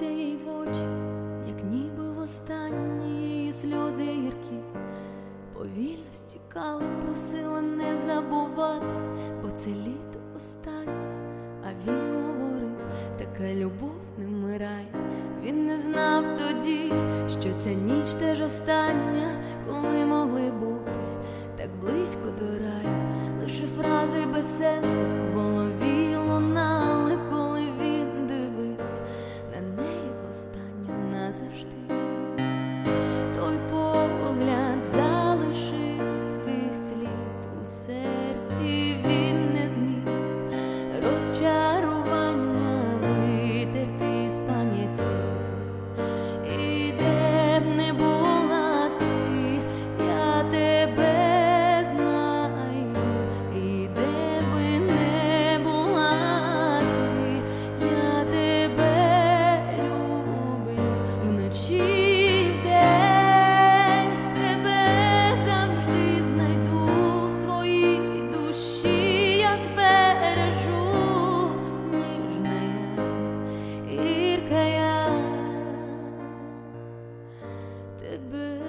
дивився їй в очі, як ніби востаннє її сльози гіркі. Повільно стікали, просила не забувати, бо це літо останнє. А він говорив, така любов не вмирає. Він не знав тоді, що ця ніч теж остання, коли могли бути так близько до раю, лише фрази без сенсу в вночі тебе завжди знайду в душі, я збережу ніжна я, тебе.